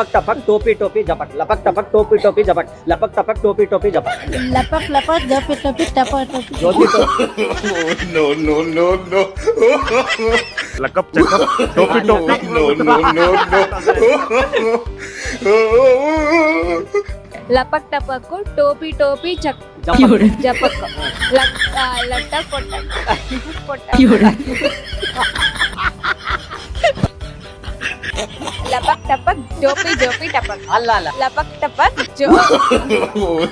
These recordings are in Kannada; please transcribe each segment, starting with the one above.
ಲಪಕ್ ಟಪಕ್ ಟೋಪಿ ಟೋಪಿ ಜಪಕ್ ಲಪಕ್ ಟಪಕ್ ಟೋಪಿ ಟೋಪಿ ಜಪಕ್ ಲಪಕ್ ಟಪಕ್ ಟೋಪಿ ಟೋಪಿ ಜಪಕ್ ಲಪಕ್ ಲಪಕ್ ಟಪಿ ಟಪಿ ಟಪ ಟಪಿ ಜ್ಯೋತಿ ಟೋ- no, no, no, no. ಲಕಪ್ ಚಕಪ್ ಟೋಪಿ ಟೋಪಿ no, no, no, no. ಲಪಕ್ ಟಪಕ್ಕು ಟೋಪಿ ಟೋಪಿ ಚಕ್ ಜಪಕ್. ಜಪಕ್ ಲಟ್ ಆ, ಲಟ್ಟ ಕೊಟ್ಟ ಕೊಟ್ಟ ಲಪಕ್ ಟಪಕ್ ಜೋಪಿ ಜೋಪಿ ಟಪಕ್ ಅಲ್ಲ ಅಲ್ಲ ಲಪಕ್ ಟಪಕ್ ಜೋ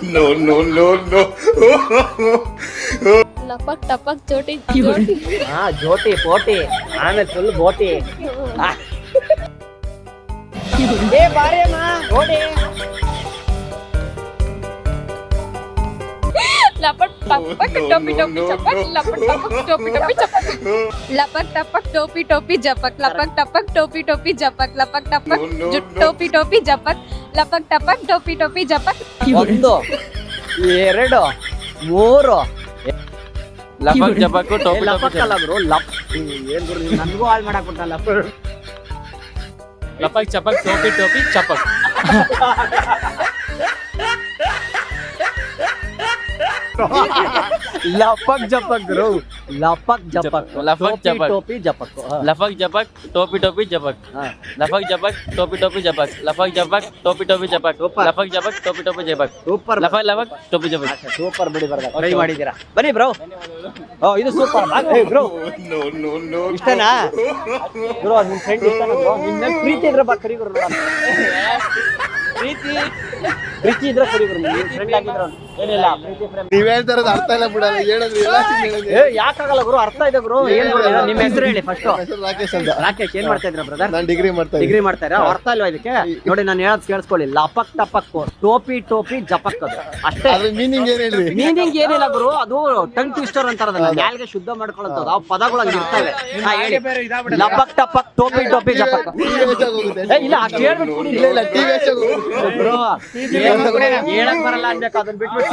no, no, no, no. ಲಪಕ್ ಟಪಕ್ ಜೋಟಿ ಜೋಟಿ ಹಾ ಜೋಟಿ ಪೋಟಿ ಆಮೇಲೆ ಫುಲ್ ಬೋಟಿ ಆ. ಬಾರಿ ಲಪಕ್ ಟಪಕ್ ಟೋಪಿ ಟೋಪಿ ಚಪಕ್ ಲಪಟ್ ಲಪಕ್ ಟಪಕ್ ಟೋಪಿ ಟೋಪಿ ಚಪಕ್ ಲಪಕ್ ಟಪಕ್ ಟೋಪಿ ಟೋಪಿ ಜಪಕ್ ಲಪಕ್ ಟಪಕ್ ಟೋಪಿ ಟೋಪಿ ಜಪಕ್ ಲಪಕ್ ಟಪಕ್ ಟೋಪಿ ಟೋಪಿ ಜಪಕ್ ಲಪಕ್ ಟಪಕ್ ಟೋಪಿ ಟೋಪಿ ಜಪಕ್. ಒಂದು ಎರಡು ಮೂರು. ಲಪಕ್ ಜಪಕ್ ಟೋಪಿ ಲಪಕ್ ಅಲ್ಲ ಬ್ರೋ ಲಪ್ ಏನ್ ಗುರು ನನಗೂ ಹಾಳು ಮಾಡಕ್ ಬಿಟ್ಟಲ್ಲ ಲಪಕ್ ಚಪಕ್ ಟೋಪಿ ಟೋಪಿ ಚಪಕ್. ಲಪಕ್ ಜಪಕ್ ಗುರು ಲಪಕ್ ಜಪಕ್ ಲಪಕ್ ಟೋಪಿ ಜಪಕ್. ಟೋಪಿ ಜಪಕ್ ಹಾ. ಲಪಕ್ ಜಪಕ್ ಟೋಪಿ ಟೋಪಿ ಜಪಕ್ ಹಾ. ಲಪಕ್ ಜಪಕ್ ಟೋಪಿ ಟೋಪಿ ಜಪಕ್ ಲಪಕ್ ಜಪಕ್ ಟೋಪಿ ಟೋಪಿ ಜಪಕ್ Super. ಲಪಕ್ ಜಪಕ್ ಟೋಪಿ ಟೋಪಿ ಜಪಕ್ ಸೂಪರ್ ಲಪಕ್ ಲಪಕ್ ಟೋಪಿ ಜಪಕ್ ಸೂಪರ್ ಬಿಡಿ ಬರ್ದ ಟ್ರೈ ಮಾಡಿದ್ದೀರಾ ಬನ್ನಿ ಬ್ರೋ ಓ ಇದು super bro No, no, no. ಇಷ್ಟನಾ ಬ್ರೋ ನಿಮ್ ಫ್ರೆಂಡ್ ಇಷ್ಟನಾ ಬ್ರೋ ನಿಮ್ ಮೇಲೆ ಪ್ರೀತಿ ಇದ್ರೆ ಬಾ ಕರಿ ಗುರು ನೋಡೋಣ. ಪ್ರೀತಿ ಪ್ರೀತಿ ಇದ್ರೆ ಕರಿ ಗುರು ನಿಮ್ ಫ್ರೆಂಡ್ ಆಗಿದ್ರು ಏನಿಲ್ಲ. ನೀವ್ ಹೇಳ್ತಾರದು ಅರ್ಥ ಇಲ್ಲ ಬಿಡಲ್ಲ ಹೇಳಿದ್ರಿ. ಏ ಯಾಕಾಗಲ್ಲ ಗುರು? ಅರ್ಥ ಇದೆ ಗುರು. ಏನ್ ಗುರು? ಇದು? ನಿಮ್ಮ ಹೆಸರು ಹೇಳಿ ಫಸ್ಟ್ ರಾಕೇಶ್ ಅಂತ. ರಾಕೇಶ್ ಏನ್ ಮಾಡ್ತಾ ಇದ್ರ ಬ್ರದರ್ ನಾನ್ ಡಿಗ್ರಿ ಮಾಡ್ತಾ ಡಿಗ್ರಿ ಮಾಡ್ತಾರೆ ಅರ್ಥ ಇಲ್ವಾ ಇದಕ್ಕೆ? ನೋಡಿ ನಾನು ಹೇಳೋದ್ ಕೇಳಿಸ್ಕೊಳ್ಳಿ. ಲಪಕ್ ಟಪಕ್ ಟೋಪಿ ಟೋಪಿ ಜಪಕ್ ಅದು. ಅಷ್ಟೇ. ಅದ್ರ ಮೀನಿಂಗ್ ಏನ್ ಹೇಳ್ರಿ? ಮೀನಿಂಗ್ ಏನಿಲ್ಲ ಗುರು. ಅದು ಟಂಗ್ ಟ್ವಿಸ್ಟರ್ ಅಂತಾರದಲ್ಲ. ನಾಲ್ಗೆ ಶುದ್ಧ ಮಾಡ್ಕೊಳ್ಳೋದು. ಆ ಪದಗಳು ಹಂಗೆ ಇರ್ತವೆ ಹಾ, ಹೇಳಿ. ಲಪಕ್ ಟಪಕ್ ಟೋಪಿ ಟೋಪಿ ಜಪಕ್. ಟಿವಿ ವೇಸ್ಟ್ ಆಗೋಗುತ್ತೆ. ಏ, ಇಲ್ಲ ಅಷ್ಟ್ ಹೇಳ್ಬಿಟ್ಟು. ಇಲ್ಲ ಇಲ್ಲ. ಟಿವಿ ವೇಸ್ಟ್ ಆಗೋಗುತ್ತೆ. ಬ್ರೋ, ಹೇಳಕ್- ಬರಲ್ಲ ಅನ್ಬೇಕು ಅದನ್ನ ಬಿಟ್ಬಿಟ್ಟು.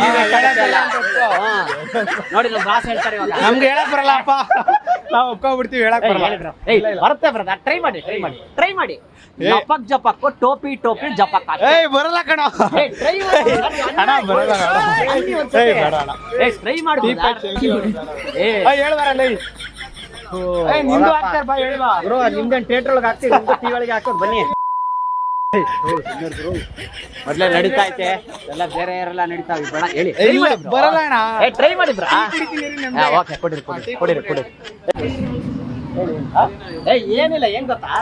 ನೋಡಿ ನಮ್ಮ ಬಾಸ್ ಹೇಳ್ತಾರೆ ಇವಾಗ. ನಮ್ಗೆ ಹೇಳಕ್ ಬರಲ್ಲಪ್ಪ. ನಾವು ಒಪ್ಕೊಂಡ್ಬಿಡ್ತೀವಿ ಹೇಳಕ್ ಬರಲ್ಲ. ಏಯ್, ಬರುತ್ತೆ ಬ್ರದರ್. ಟ್ರೈ ಮಾಡಿ ಟ್ರೈ ಮಾಡಿ ಟ್ರೈ ಮಾಡಿ. ಜಪಕ್ ಜಪಕ್ ಟೋಪಿ ಟೋಪಿ ಜಪಕ್. ಏಯ್ ಬರಲ್ಲ ಕಣ. ಟ್ರೈ ಟ್ರೈ ಮಾಡಿ. ಅಣ್ಣ, ಬರಲ್ಲ. ಏಯ್, ಬೇಡ ಅಣ್ಣ. ಏಯ್, try ಮಾಡು. ಏಯ್, ಹೇಳ್ಬಾರಲ್ಲ ಏಯ್ ನಿಂದು ಹಾಕ್ತಾರ ಬಾ ಹೇಳ್ಬಾ ಬ್ರೋ ನಿಮ್ದೇನ್ ಥಿಯೇಟರ್ ಒಳಗೆ ಹಾಕ್ತೀವಿ ನಿಮ್ದು ಟಿವಿ ಒಳಗೆ ಹಾಕೋದು ಬನ್ನಿ. ಮೊದ್ಲೇ ನಡೀತಾ ಐತೆ. ಎಲ್ಲ ಬೇರೆ ಯಾರೆಲ್ಲ ನಡೀತಾ ಬೇಡ ಹೇಳಿ. ಇಲ್ಲ, ಬರಲ್ಲ ಅಣ್ಣ. ಏ ಟ್ರೈ ಮಾಡಿ ಬ್ರಾ ಓಕೆ ಕೊಡಿರಿ ಕೊಡಿರಿ ಕೊಡಿರಿ ಕೊಡಿರಿ. ಏ ಏನಿಲ್ಲ ಏನ್ ಗೊತ್ತಾ?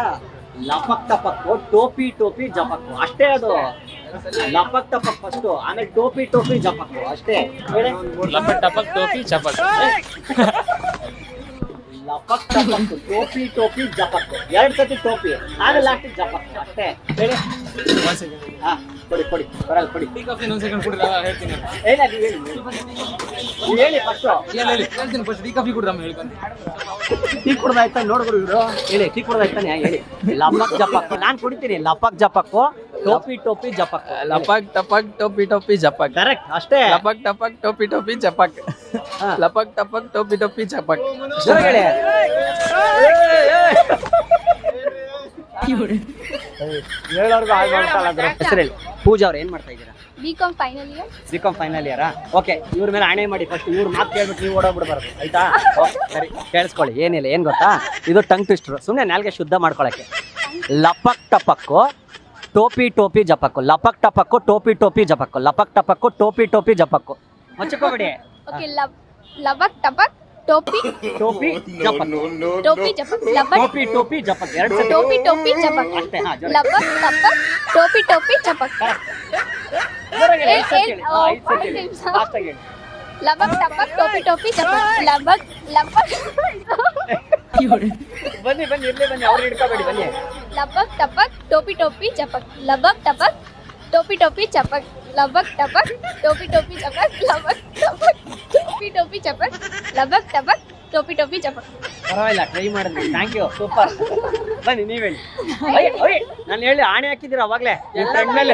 ಲಪಕ್ ತಪಕ್ಕು ಟೋಪಿ ಟೋಪಿ ಜಪಕ್ಕು. ಅಷ್ಟೇ ಅದು. ಲಪಕ್ ಟಪಕ್ ಫಸ್ಟ್ ಆಮೇಲೆ ಟೋಪಿ ಟೋಪಿ ಜಪಕ್ಕು. ಅಷ್ಟೇ. ಲಪಕ್ ಟಪಕ್ ಟೋಪಿ ಚಪಕ್ ಲಪಕ್ ಟಪಕ್ಕು ಟೋಪಿ ಟೋಪಿ ಜಪಕ್ಕು ಎರಡ್ ಸತಿ ಟೋಪಿ. ಆಗ ಲಾಸ್ಟ್ ಜಪಕ್ ಅಷ್ಟೇ. ಹೇಳಿ. ಹಾ ಕೊಡಿ ಕೊಡಿ. ಬರಲ್ಲ ಕೊಡಿ. ಸೆಕೆಂಡ್ ಕೊಡ್ರಿ ಹೇಳ್ತೀನಿ. ಏನ ನೀವು ಹೇಳಿ ನೀವು ಹೇಳಿ ಫಸ್ಟ್ ಹೇಳ್ತೀನಿ ಫಸ್ಟ್ ಟೀ ಕಾಫಿ ಕೊಡ್ರಿ ಆಮೇಲೆ ಹೇಳ್ಕೊಂತೀನಿ ಟೀ ಕುಡ್ದಾಯ್ತಾ ನೋಡ್ರು ಇವರು? ಹೇಳಿ ಟೀ ಕುಡ್ದಾಯ್ತಾನೆ ಹೇಳಿ. ಲಪಕ್ ಜಪಕ್ಕು ನಾನು ಕುಡಿತೀನಿ ಲಪಕ್ ಜಪಕ್ಕು ಟೋಪಿ ಟೋಪಿ ಜಪಕ್. ಲಪಕ್ ಟಪಕ್ ಟೋಪಿ ಟೋಪಿ ಜಪಕ್. ಕರೆಕ್ಟ್ ಅಷ್ಟೇ. ಲಪಕ್ ಟಪಕ್ ಟೋಪಿ ಟೋಪಿ ಜಪಕ್. ಹಾ. ಲಪಕ್ ಟಪಕ್ ಟೋಪಿ ಟೋಪಿ ಜಪಕ್. ಹೇಳೋರ್ಗು ಹಾಳು. ಮಾಡ್ತಾಳ ಹೆಸರು ಪೂಜಾ ಅವ್ರು ಏನ್ ಮಾಡ್ತಾ ಇದ್ದೀರಾ? BCom final year BCom final ಇಯರಾ okay ಇವ್ರ ಮೇಲೆ ಆಣೆ ಮಾಡಿ ಫಸ್ಟ್ ಇವ್ರ ಮಾತು ಕೇಳ್ಬಿಟ್ಟು ನೀವು ಓಡೋಗ್ಬಿಡ್ಬಾರ್ದು. ಆಯ್ತಾ? ಸರಿ ಕೇಳಿಸ್ಕೊಳ್ಳಿ. ಏನಿಲ್ಲ ಏನ್ ಗೊತ್ತಾ? ಇದು ಟಂಗ್ ಟ್ವಿಸ್ಟರ್ ಸುಮ್ಮನೆ ನಾಲ್ಗೆ ಶುದ್ಧ ಮಾಡ್ಕೊಳಕ್ಕೆ. ಲಪಕ್ ಟಪಕ್ಕು. ಟೋಪಿ ಟೋಪಿ ಜಪಕ್ಕು ಲಪಕ್ ಟಪಕ್ಕು ಟೋಪಿ ಟೋಪಿ ಜಪಕ್ಕು ಲಪಕ್ ಟಪಕ್ಕು ಟೋಪಿ ಟೋಪಿ ಜಪಕ್ಕು ಮಚ್ಚಕೋಬೇಡಿ ಓಕೆ ಲಬಕ್ ಟಪಕ್ ಟೋಪಿ ಟೋಪಿ No, ಜಪಕ್ no, no, ಟೋಪಿ no. ಜಪಕ್ ಲಬಕ್ ಟೋಪಿ ಟೋಪಿ ಜಪಕ್ ಎರಡು ಸತಿ ಟೋಪಿ ಟೋಪಿ ಜಪಕ್ ಅಷ್ಟೇ ಹಾ ಜೋರಾಗಿ. ಲಬಕ್ ಟಪಕ್ ಟೋಪಿ ಟೋಪಿ ಜಪಕ್ ಜೋರಾಗಿ ಹೇಳಿ, ಐದ್ ಸತಿ ಏ, ಹೇಳಿ. ಏ, ಹಾ, ಐದ್ ಸತಿ five ಹೇಳಿ. times. Fast ಆಗಿ ಹೇಳಿ. ಲಬಕ್ ಟಪಕ್ ಟೋಪಿ ಟೋಪಿ ಜಪಕ್ ಲಬಕ್ ಲಬಕ್ ಬನ್ನಿ ಬನ್ನಿ ಇರ್ಲಿ ಬನ್ನಿ ಅವ್ರು ಹಿಡ್ಕೋಬೇಡಿ ಬನ್ನಿ. ಲಬಕ್ ಟಪಕ್ ಟೋಪಿ ಟೋಪಿ ಚಪಕ್. ಲಬಕ್ ಟಪಕ್ ಟೋಪಿ ಟೋಪಿ ಚಪಕ್. ಲಬಕ್ ಟಪಕ್ ಟೋಪಿ ಟೋಪಿ ಚಪಕ್. ಲಬಕ್ ಟಪಕ್ ಟೋಪಿ ಟೋಪಿ ಚಪಕ್. ಲಬಕ್ ಟಪಕ್ ಟೋಪಿ ಟೋಪಿ ಚಪಕ್. ಪರವಾಗಿಲ್ಲ ಟ್ರೈ ಮಾಡಿದ್ವಿ ಥ್ಯಾಂಕ್ ಯು ಸೂಪರ್ ಬನ್ನಿ ನೀವ್ ಹೇಳಿ. ನಾನು ಹೇಳಿ ಆಣೆ ಹಾಕಿದ್ದೀರ ಅವಾಗ್ಲೇ? ನಿಮ್ ಫ್ರೆಂಡ್ ಮೇಲೆ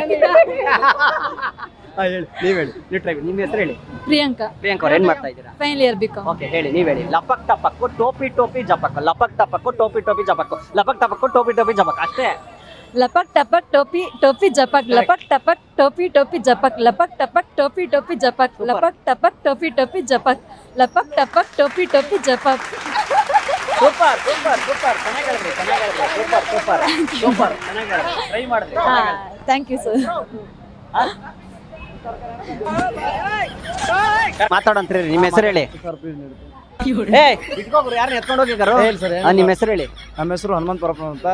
ಹೇಳಿ ನೀವ್ ಹೇಳಿ. ನೀವು ಟ್ರೈ ನಿಮ್ಮ ಹೆಸರು ಹೇಳಿ. ಪ್ರಿಯಾಂಕಾ. ಪ್ರಿಯಾಂಕ ಅವ್ರು ಏನ್ ಮಾಡ್ತಾ ಇದ್ದೀರಾ? ಫೈನಲ್ ಇಯರ್ ಬಿಕಾಂ ಓಕೆ ಹೇಳಿ ನೀವ್ ಹೇಳಿ. ಲಪಕ್ ಟಪಕ್ಕು ಟೋಪಿ ಟೋಪಿ ಜಪಕ್ಕು ಲಪಕ್ ಟಪಕ್ಕು ಟೋಪಿ ಟೋಪಿ ಜಪಕ್ಕು ಲಪಕ್ ಟಪಕ್ಕು ಟೋಪಿ ಟೋಪಿ ಜಪಕ್ ಅಷ್ಟೇ. ಲಪಕ್ ಟಪಕ್ ಟೋಪಿ ಟೋಪಿ ಜಪಕ್ ಲಪಕ್ ಟಪಕ್ ಟೋಪಿ ಟೋಪಿ ಜಪಕ್ ಲಪಕ್ ಟಪಕ್ ಟೋಪಿ ಟೋಪಿ ಜಪಕ್ ಲಪಕ್ ಟಪಕ್ ಟೋಪಿ ಟೋಪಿ ಜಪಕ್ ಲಪಕ್ ಟಪಕ್ ಟೋಪಿ ಟೋಪಿ ಜಪಕ್. ಸೂಪರ್ ಸೂಪರ್ ಸೂಪರ್ ಚೆನ್ನಾಗಿ ಹೇಳಿದ್ರಿ ಚೆನ್ನಾಗಿ ಹೇಳಿದ್ರಿ ಸೂಪರ್ ಸೂಪರ್ ಸೂಪರ್ ಚೆನ್ನಾಗಿ ಹೇಳಿದ್ರಿ ಟ್ರೈ ಮಾಡಿದ್ರಿ ಥ್ಯಾಂಕ್ ಯು ಸರ್ ಮಾತಾಡಂತ್ರಿ ನಿಮ್ಮ ಹೆಸರು ಹೇಳಿ. ಏ ಇಟ್ಕೋಗ್ರು ಯಾರನ್ನ ಎತ್ಕೊಂಡು ಸರ್ ನಿಮ್ಮ ಹೆಸರು ಹೇಳಿ. ನಮ್ಮ ಹೆಸರು ಹನುಮಂತ್ ಪರಪ್ನ ಅಂತ?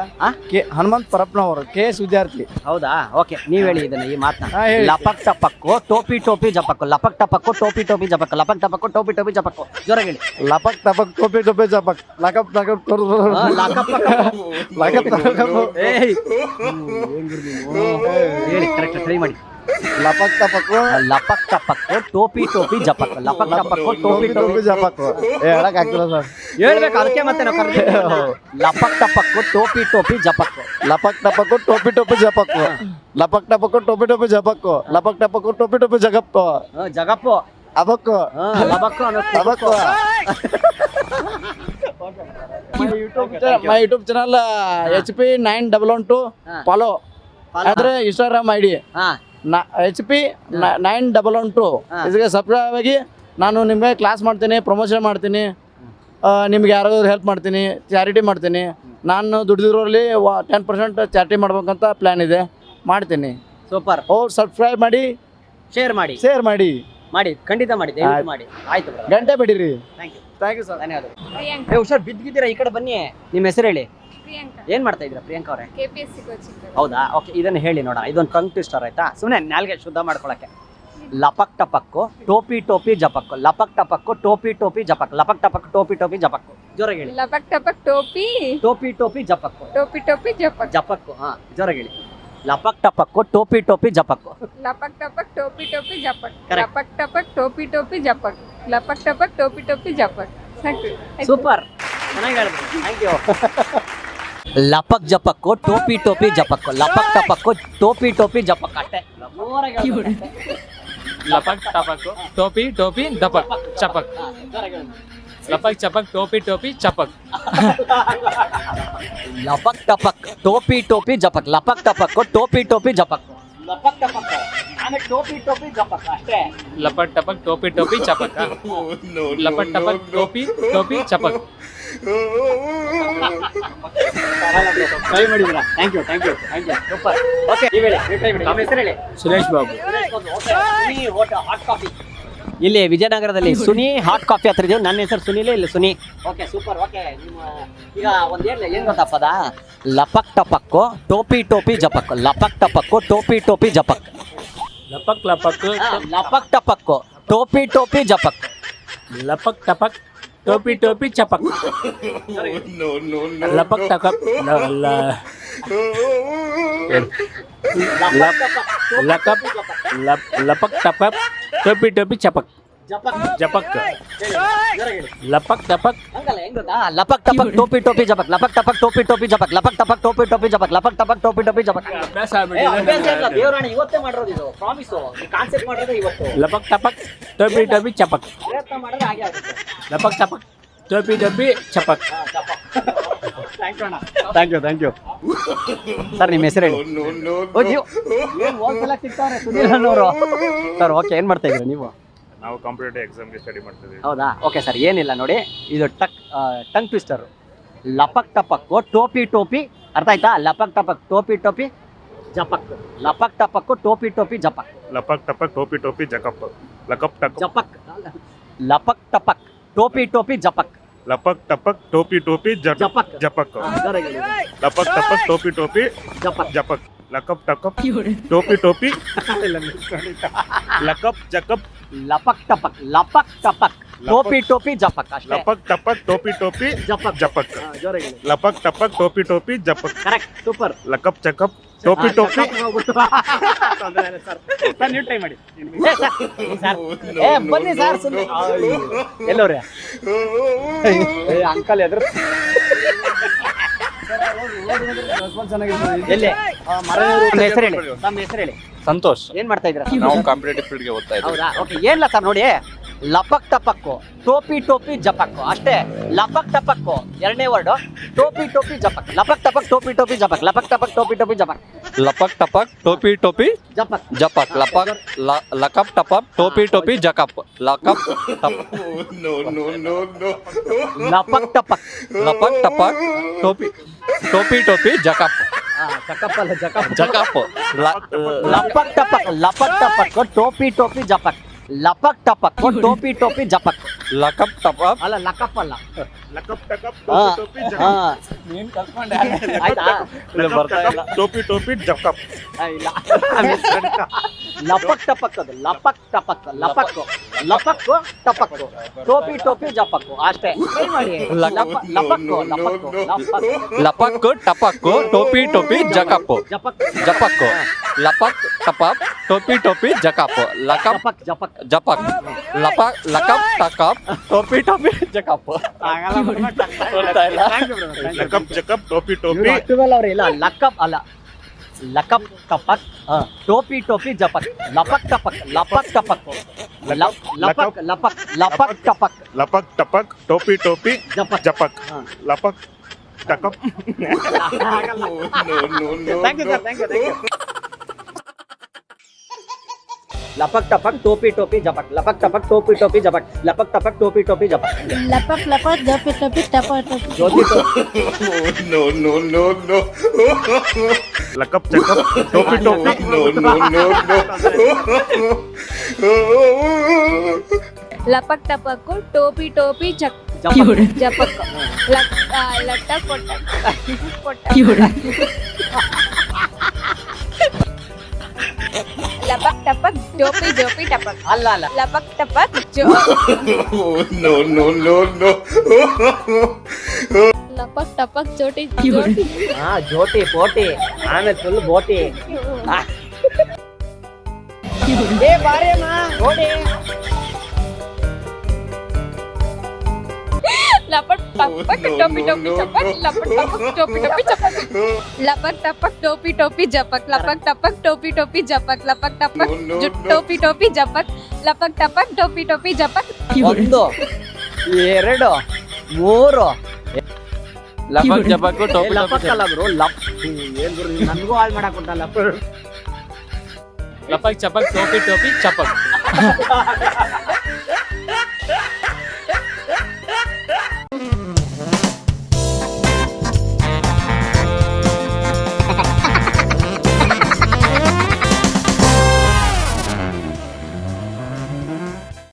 ಕೆ ಹನುಮಂತ್ ಪರಪ್ನವರು ಕೆ ಎಸ್ ವಿದ್ಯಾರ್ಥಿ. ಹೌದಾ? ಓಕೆ ನೀವ್ ಹೇಳಿ ಇದನ್ನ ಈ ಮಾತನ್ನ. ಲಪಕ್ ಟಪಕ್ಕು ಟೋಪಿ ಟೋಪಿ ಜಪಕ್ಕು. ಲಪಕ್ ಟಪಕ್ಕು ಟೋಪಿ ಟೋಪಿ ಜಪಕ್ಕು. ಲಪಕ್ ಟಪಕ್ಕು ಟೋಪಿ ಟೋಪಿ ಜಪಕ್ಕು. ಜೋರಾಗಿ ಹೇಳಿ. ಲಪಕ್ ಟಪಕ್ ಟೋಪಿ ಟೋಪಿ ಜಪಕ್. ಲಕಪ್ ಲಕಪ್ ಲಕಪ್ ಲಕಪ್. ಲಕಪ್ ಹೇಳಿ ಕರೆಕ್ಟ್ ಟ್ರೈ ಮಾಡಿ. ಲಪಕ್ ಟಪಕ್ಕು ಲಪಕ್ ಟಪಕ್ಕು ಟೋಪಿ ಟೋಪಿ ಜಪಕ್ ಲಪಕ್ ಟಪಕ್ಕು ಟೋಪಿ ಟೋಪಿ ಜಪಕ್ಕು. ಹೇಳಕ್ ಆಗ್ತಿಲ್ಲ ಸರ್. ಹೇಳ್ಬೇಕು ಅದಕ್ಕೆ ಮತ್ತೆ ನಾವು. ಲಪಕ್ ಟಪಕ್ಕು ಟೋಪಿ ಟೋಪಿ ಜಪಕ್ಕು. ಲಪಕ್ ಟಪಕ್ಕು ಟೋಪಿ ಟೋಪಿ ಜಪಕ್ಕು. ಲಪಕ್ ಟಪಕ್ಕು ಟೋಪಿ ಟೋಪಿ ಜಪಕ್ಕು. ಲಪಕ್ ಟಪಕ್ಕು ಟೋಪಿ ಟೋಪಿ ಜಗಪ್ಪು. ಜಗಪ್ಪು. ಅಬಕ್ಕು ಲಬಕ್ಕು ಅಬಕ್ಕು my YouTube channel H P nine double one two. Follow. ಆದ್ರೆ ಇನ್ಸ್ಟಾಗ್ರಾಮ್ ಐ ಡಿ ಹಾ. H P nine double one two. ಇದಕ್ಕೆ ಸಪ್ರೇಟ್ ಆಗಿ ನಾನು ನಿಮಗೆ ಕ್ಲಾಸ್ ಮಾಡ್ತೀನಿ ಪ್ರಮೋಷನ್ ಮಾಡ್ತೀನಿ ನಿಮ್ಗೆ ಯಾರಾದ್ರು ಹೆಲ್ಪ್ ಮಾಡ್ತೀನಿ ಚಾರಿಟಿ ಮಾಡ್ತೀನಿ. ನಾನು ದುಡಿದಿರೋರಲ್ಲಿ ಟೆನ್ ಪರ್ಸೆಂಟ್ ಚಾರಿಟಿ ಮಾಡ್ಬೇಕಂತ ಪ್ಲ್ಯಾನ್ ಇದೆ. ಮಾಡ್ತೀನಿ. ಸೂಪರ್ ಅವ್ರು ಸಬ್ಸ್ಕ್ರೈಬ್ ಮಾಡಿ. ಶೇರ್ ಮಾಡಿ. ಶೇರ್ ಮಾಡಿ. ಮಾಡಿ. ಖಂಡಿತ ಮಾಡಿ. ದಯವಿಟ್ಟು. ಮಾಡಿ. ಆಯ್ತು. ಗಂಟೆ ಬಿಡಿರಿ. Thank you thank you sir ಧನ್ಯವಾದ ಹುಷಾರ್ ಬಿದ್ದಿದ್ದೀರಾ? ಈ ಕಡೆ ಬನ್ನಿ. ನಿಮ್ಮ ಹೆಸರು ಹೇಳಿ. ಪ್ರಿಯಾಂಕ ಏನ್ ಮಾಡ್ತಾ ಇದ್ದೀರಾ ಪ್ರಿಯಾಂಕಾ ಅವರೇ ಕೆಪಿಎಸ್ಸಿ ಕೋಚಿಂಗ್ ಹೌದಾ ಓಕೆ ಇದನ್ನ ಹೇಳಿ ನೋಡೋಣ ಇದೊಂದು ಟಂಗ್ ಟ್ವಿಸ್ಟರ್ ಆಯ್ತಾ ಸುಮ್ಮನೆ ನಾಲ್ಗೆ ಶುದ್ಧ ಮಾಡ್ಕೊಳಕ್ಕೆ ಲಪಕ್ ಟಪಕ್ಕು ಟೋಪಿ ಟೋಪಿ ಜಪಕ್ಕು ಲಪಕ್ ಟಪಕ್ಕು ಟೋಪಿ ಟೋಪಿ ಜಪಕ್ ಲಪಕ್ ಟಪಕ್ ಟೋಪಿ ಟೋಪಿ ಜಪಕ್ಕು ಜೋರಾಗಿ ಹೇಳಿ ಲಪಕ್ ಟಪಕ್ ಟೋಪಿ ಟೋಪಿ ಟೋಪಿ ಜಪಕ್ಕು ಟೋಪಿ ಟೋಪಿ ಜಪಕ್ ಜಪಕ್ಕು ಹಾ ಜೋರಾಗಿ ಹೇಳಿ ಲಪಕ್ ಟಪಕ್ಕು ಟೋಪಿ ಟೋಪಿ ಜಪಕ್ಕು ಲಪಕ್ ಟಪಕ್ ಟೋಪಿ ಟೋಪಿ ಜಪಕ್. ಲಪಕ್ ಟಪಕ್ ಟೋಪಿ ಟೋಪಿ ಜಪಕ್ ಲಪಕ್ ಟಪಕ್ ಟೋಪಿ ಟೋಪಿ ಜಪಕ್ ಸೂಪರ್ ಚೆನ್ನಾಗಿ ಹೇಳಿದ್ರಿ ಥ್ಯಾಂಕ್ ಯು ಲಪಕ್ ಜಪಕ್ಕು ಟೋಪಿ ಟೋಪಿ ಜಪಕ್ಕು ಲಪಕ್ ಟಪಕ್ಕು ಟೋಪಿ ಟೋಪಿ ಜಪಕ್ ಅಷ್ಟೇ ಜೋರಾಗಿ ಹೇಳ್ಬೇಕು ಅಷ್ಟೇ. ಲಪಕ್ ಟಪಕ್ ಟೋಪಿ ಟೋಪಿ ದಪಕ್ ಚಪಕ್ ಹಾ, ಜೋರಾಗಿ ಹೇಳಿ. ಲಪಕ್ ಚಪಕ್ ಟೋಪಿ ಟೋಪಿ ಚಪಕ್ ಲಪಕ್ ಟಪಕ್ ಟೋಪಿ ಟೋಪಿ ಜಪಕ್ ಲಪಕ್ ಟಪಕ್ಕು ಟೋಪಿ ಟೋಪಿ ಜಪಕ್ ಲಪಕ್ ಟಪಕ್ ಆಮೇಲೆ ಟೋಪಿ ಟೋಪಿ ಜಪಕ ಅಷ್ಟೇ. ಲಪಕ್ ಟಪಕ್ ಟೋಪಿ ಟೋಪಿ ಚಪಕ್ ಲಪಟ್ ಟಪಕ್ ಟೋಪಿ ಟೋಪಿ ಚಪಕ್. ಟ್ರೈ ಮಾಡಿದ್ರ thank you thank you thank you super okay ಈ ವೇಳೆ ಟ್ರೈ ಮಾಡಿ. ನಿಮ್ಮ ಹೆಸರು ಹೇಳಿ. ಸುರೇಶ್ ಬಾಬು. ಹಾಟ್ ಕಾಫಿ ಇಲ್ಲಿ ವಿಜಯನಗರದಲ್ಲಿ ಸುನಿ ಹಾಟ್ ಕಾಫಿ ಹತ್ರ ಇದೀವಿ ನನ್ನ ಹೆಸರು ಸುನಿಲೇ ಇಲ್ಲಿ ಸುನಿ. ಓಕೆ ಸೂಪರ್ ಓಕೆ ನಿಮ್ಮ ಈಗ ಒಂದು ಏನು ಏನು ಗೊತ್ತಾ ಪದ ಲಪಕ್ ಟಪಕ್ಕು ಟೋಪಿ ಟೋಪಿ ಜಪಕ್ ಲಪಕ್ ಟಪಕ್ಕು ಟೋಪಿ ಟೋಪಿ ಜಪಕ್. ಲಪಕ್ ಲಪಕ್ ಆ, ಲಪಕ್ ಟಪಕ್ಕು ಟೋಪಿ ಟೋಪಿ ಜಪಕ್ ಲಪಕ್ ಟಪಕ್ ಟೋಪಿ ಟೋಪಿ ಚಪಕ್ ಲಪಕ್ ಟಪಕ್ ಲ- ಲ- ಲಪಕ್ ಟಪಕ್, ಟೋಪಿ ಲಕಪ್ ಟೋಪಿ ಜಪಕ್. ಲಪಕ್ ಟಪಕ್. ಲಪಕ್ ಟಪಕ್ ಟೋಪಿ ಟೋಪಿ ಜಪಕ್. ಲಪಕ್ ಟಪಕ್ ಟೋಪಿ ಟೋಪಿ ಜಪಕ್. ಲಪಕ್ ಟಪಕ್ ಟೋಪಿ ಟೋಪಿ ಜಪಕ್. ಲಪಕ್ ಟಪಕ್ ಟೋಪಿ ಟೋಪಿ ಜಪಕ್. ಅಭ್ಯಾಸ ದೇವರಾಣಿ ಇವತ್ತೇ ಮಾಡಿರೋದು ಇದು. ಪ್ರಾಮಿಸ್ ಕಾನ್ಸೆಪ್ಟ್ ಮಾಡಿರೋದು ಇವತ್ತು. ಲಪಕ್ ಟಪಕ್ ಟೋಪಿ ಟೋಪಿ ಚಪಕ್ ಪ್ರಯತ್ನ ಮಾಡಿದ್ರೆ ಹಾಗೆ ಆಗುತ್ತೆ. ಲಪಕ್ ಟಪಕ್ ಟೋಪಿ ಟೋಪಿ ಚಪಕ್ thank you thank you sir ನಿಮ್ಮ ಹೆಸರು ಹೇಳಿ. ಓ, ನೀವು ಸಿಗ್ತಾವ್ರೆ? ಸುನೀಲ್ ಅನ್ನೋರು ಸರ್ ಓಕೆ ಏನ್ ಮಾಡ್ತಾ ಇದ್ದೀರಾ ನೀವು? ನಾವು ಕಾಂಪಿಟೇಟಿವ್ ಎಕ್ಸಾಮ್ಗೆ ಸ್ಟಡಿ ಮಾಡ್ತಿದ್ದೀವಿ. ಹೌದಾ? ಓಕೆ ಸರ್ ಏನಿಲ್ಲ ನೋಡಿ ಇದು ಟಕ್ ಟಂಗ್ ಟ್ವಿಸ್ಟರ್ ಲಪಕ್ ಟಪಕ್ಕು ಟೋಪಿ ಟೋಪಿ ಅರ್ಥ ಆಯ್ತಾ? ಲಪಕ್ ಟಪಕ್ ಟೋಪಿ ಟೋಪಿ ಜಪಕ್. ಲಪಕ್ ಟಪಕ್ಕು ಟೋಪಿ ಟೋಪಿ ಜಪಕ್. ಲಪಕ್ ಟಪಕ್ ಟೋಪಿ ಟೋಪಿ ಜಕಪ್. ಲಕಪ್ ಟಕ್ ಜಪಕ್. ಲಪಕ್ ಟಪಕ್ ಟೋಪಿ ಟೋಪಿ ಜಪಕ್. ಲಪಕ್ ಟಪಕ್ ಟೋಪಿ ಟೋಪಿ ಜ- ಜಪಕ್. ಜಪಕ್. ಲಪಕ್ ಟಪಕ್ ಟೋಪಿ ಟೋಪಿ ಜಪಕ್. ಜಪಕ್. ಲಕಪ್ ಟಕಪ್ ಟೋಪಿ ಟೋಪಿ. ಲಕಪ್ ಜಕಪ್ ಲಪಕ್ ಟಪಕ್ ಲಪಕ್ ಟಪಕ್. ಟೋಪಿ ಟೋಪಿ ಜಪಕ್ ಅಷ್ಟೇ. ಲಪಕ್ ಟಪಕ್ ಟೋಪಿ ಟೋಪಿ ಜಪಕ್. ಜಪಕ್. ಹಾ, ಜೋರಾಗಿ ಹೇಳಿ. ಲಪಕ್ ಟಪಕ್ ಟೋಪಿ ಟೋಪಿ ಜಪಕ್. Correct super. ಲಕಪ್ ಚಕಪ್ ಟೋಪಿ ಟೋಪಿ. ಸರ್. ನೀವು ಟ್ರೈ ಮಾಡಿ. ಏ, ಸರ್, ಸರ್, ಏ ಬನ್ನಿ ಸರ್ ಸುಮ್ಮನೆ ಎಲ್ಲವ್ರೆ ಏ ಅಂಕಲ್ ಎದ್ರ. ಎಲ್ಲಿ? ನಮ್ಮ ಹೆಸರು ಹೇಳಿ. ನಮ್ಮ ಹೆಸರು ಹೇಳಿ. ಸಂತೋಷ್. ಏನ್ ಮಾಡ್ತಾ ಇದ್ದೀರಾ? ನಾವು ಕಾಂಪಿಟೇಟಿವ್ ಫೀಲ್ಡ್ಗೆ ಓದ್ತಾ ಇದ್ದೀವಿ. ಹೌದಾ? ಓಕೆ ಏನಿಲ್ಲ ಸರ್ ನೋಡಿ. ಲಪಕ್ ಟಪಕ್ಕು ಟೋಪಿ ಟೋಪಿ ಜಪಕ್ಕು ಅಷ್ಟೇ. ಲಪಕ್ ಟಪಕ್ಕು ಎರಡನೇ ವರ್ಡ್ ಟೋಪಿ ಟೋಪಿ ಜಪಕ್ ಲಪಕ್ ಟಪಕ್ ಟೋಪಿ ಟೋಪಿ ಜಪಕ್ ಲಪಕ್ ಟಪಕ್ ಟೋಪಿ ಟೋಪಿ ಜಪಕ್. ಲಪಕ್ ಟಪಕ್ ಟೋಪಿ ಟೋಪಿ ಜಪಕ್. ಜಪಕ್. ಲಪಕ್ ಲ- ಲಕಪ್ ಟಪಪ್ ಟೋಪಿ ಟೋಪಿ ಜಕಪ್. ಲಕಪ್ ಲಪಕ್ ಟಪಕ್. ಲಪಕ್ ಟಪಕ್ ಟೋಪಿ ಟೋಪಿ ಟೋಪಿ ಜಕಪ್. ಜಕಪ್ ಅಲ್ಲ ಜಕಪ್. ಜಕಪ್. ಲಪಕ್ ಟಪಕ್ ಲಪಕ್ ಟಪಕ್ ಟೋಪಿ ಟೋಪಿ ಜಪಕ್. ಲಪಕ್ ಟಪಕ್. ಟೋಪಿ ಟೋಪಿ ಜಪಕ್. ಲಕಪ್ ಟಪ ಅಲ್ಲ ಲಕಪ್ ಅಲ್ಲ. ಲಕಪ್ ಟಕಪ್ ಟೋಪಿ ಟೋಪಿ ಟೋಪಿ ಜಕಪ್ ಆ, ಇಲ್ಲ. ಲಪಕ್ ಟಪಕ್ ಅದು ಲಪಕ್ ಟಪಕ್ ಲಪಕ್ಕು ಲಪಕ್ಕು ಟಪಕ್ಕು ಟೋಪಿ ಟೋಪಿ ಜಪಕ್ಕು ಅಷ್ಟೇ. ಏನ್ ಮಾಡಿ? ಲಪ- ಲಪಕ್ಕು ಲಪಕ್ಕು ಟಪಕ್ಕು ಲಪಕ್ ಟಪಕ್ ಟೋಪಿ ಟೋಪಿ ಜಕಪ್ಪು ಜಪಕ್. ಜಪಕ್ ಲಪಕ್ ಟಪಕ್ ಟೋಪಿ ಟೋಪಿ ಜಕಪ್. ಲಕಪ್ ಜಪಕ್ ಜಪಕ್. ಲಪಕ್ ಲಕಪ್ ಟಕಪ್ ಟೋಪಿ ಟೋಪಿ ಜಕಪ್? ಲಕಪ್ ಜಕಪ್ ಟೋಪಿ ಟೋಪಿ. ಅವ್ರು ಇಲ್ಲ ಲಕಪ್ ಅಲ್ಲ. ಲಕಪ್ ಟಪಕ್ ಹ. ಟೋಪಿ ಟೋಪಿ ಜಪಕ್ ಲಪಕ್ ಟಪಕ್ ಲಪಕ್ ಟಪಕ್ ಲಪ್- ಲಪಕ್ ಲಪಕ್ ಲಪಕ್ ಟಪಕ್ ಲಪಕ್ ಟಪಕ್ ಟೋಪಿ ಟೋಪಿ ಜಪಕ್ ಜಪಕ್ ಹಾ. ಲಪಕ್ ಟಕಪ್ thank you sir thank you thank you ಲಪಕ್ ಟಪಕ್ ಟೋಪಿ ಟೋಪಿ ಜಪಕ್ ಲಪಕ್ ಟಪಕ್ ಟೋಪಿ ಟೋಪಿ ಜಪಕ್ ಲಪಕ್ ಟಪಕ್ ಟೋಪಿ ಟೋಪಿ ಜಪಕ್ ಲಪಕ್ ಲಪಕ್ ಟೋಪಿ ಟೋಪಿ ಟಪ ಟೋಪಿ ಜ್ಯೋತಿ ಲಕಪ್ ಜಕಪ್ ಟೋಪಿ ಟೋಪಿ ಲಪಕ್ ಟಪಕ್ಕು ಟೋಪಿ ಟೋಪಿ ಚಕ್ ಜಪಕ್ ಜಪಕ್ ಲಟ್ ಆ, ಲಟ್ಟ ಕೊಟ್ಟ ಕೊಟ್ಟ ಲಪಕ್ ಟಪಕ್ ಟೋಪಿ ಜೋಪಿ ಟಪಕ್ ಅಲ್ಲ ಅಲ್ಲ ಲಪಕ್ ಟಪಕ್ ಜೋ ಲಪಕ್ ಟಪಕ್ ಚೋಟಿ ಜೋಟಿ ಹಾ ಜ್ಯೋತಿ ಪೋಟಿ ಆಮೇಲೆ ಫುಲ್ ಬೋಟಿ ಆ. ಏ ಬಾರಿ ಅಮ್ಮ ಬೋಟಿ ಲಪಕ್ ಟಪಕ್ ಟೋಪಿ ಟೋಪಿ ಚಪಕ್ ಲಪಕ್ ಟಪಕ್ ಟೋಪಿ ಟೋಪಿ ಚಪಕ್ ಲಪಕ್ ಟಪಕ್ ಟೋಪಿ ಟೋಪಿ ಜಪಕ್ ಲಪಕ್ ಟಪಕ್ ಟೋಪಿ ಟೋಪಿ ಜಪಕ್ ಲಪಕ್ ಟಪಕ್ ಜು- ಟೋಪಿ ಟೋಪಿ ಜಪಕ್ ಲಪಕ್ ಟಪಕ್ ಟೋಪಿ ಟೋಪಿ ಜಪಕ್. ಒಂದು ಎರಡು ಮೂರು. ಲಪಕ್ ಜಪಕ್ ಟೋಪಿ ಲಪಕ್ ಅಲ್ಲ ಲಪ್ ಏನ್ ಬ್ರೋ ನನಗೂ ಹಾಳು ಮಾಡಕ್ ಲಪಕ್ ಲಪಕ್ ಚಪಕ್ ಟೋಪಿ ಟೋಪಿ ಚಪಕ್.